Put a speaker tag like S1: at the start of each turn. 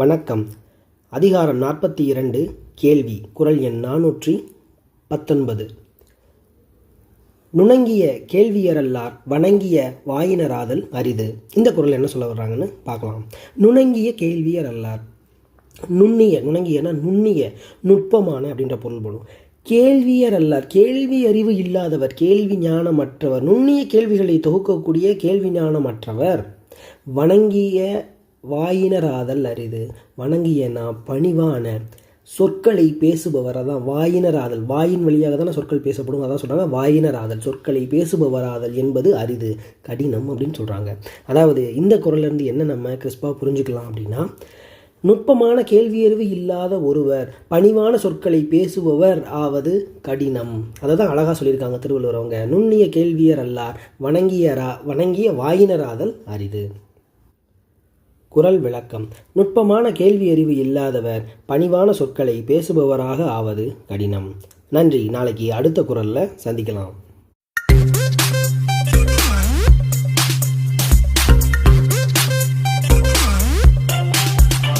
S1: வணக்கம். அதிகாரம் நாற்பத்தி இரண்டு கேள்வி குரல் எண் நானூற்றி பத்தொன்பது. நுணங்கிய கேள்வியரல்லார் வணங்கிய வாயினராதல் அரிது. இந்த குரல் என்ன சொல்ல வர்றாங்கன்னு பார்க்கலாம். நுணங்கிய கேள்வியரல்லார். நுண்ணிய நுணங்கியனா நுண்ணிய நுட்பமான அப்படின்ற பொருள் போடும். கேள்வியர் அல்லார் கேள்வி அறிவு இல்லாதவர் கேள்வி ஞானமற்றவர் நுண்ணிய கேள்விகளை தொகுக்கக்கூடிய கேள்வி ஞானமற்றவர் வணங்கிய வாயினராதல் அரிது. வணங்கியனா பணிவான சொற்களை பேசுபவர் அதான் வாயினராதல். வாயின் வழியாக தானே சொற்கள் பேசப்படும்? அதான் சொல்கிறாங்க வாயினராதல். சொற்களை பேசுபவராதல் என்பது அரிது. கடினம் அப்படின்னு சொல்கிறாங்க அதாவது இந்த குரல்லேருந்து என்ன நம்ம கிறிஸ்பாக புரிஞ்சுக்கலாம் அப்படின்னா நுட்பமான கேள்வியறிவு இல்லாத ஒருவர் பணிவான சொற்களை பேசுபவர் ஆவது கடினம். அதை தான் அழகாக சொல்லியிருக்காங்க திருவள்ளுவர் அவங்க. நுண்ணிய கேள்வியர் அல்லார் வணங்கியரா வணங்கிய வாயினராதல் அரிது. குரல் விளக்கம். நுட்பமான கேள்வி அறிவு இல்லாதவர் பணிவான சொற்களை பேசுபவராக ஆவது கடினம். நன்றி. நாளைக்கு அடுத்த குரலில் சந்திக்கலாம்.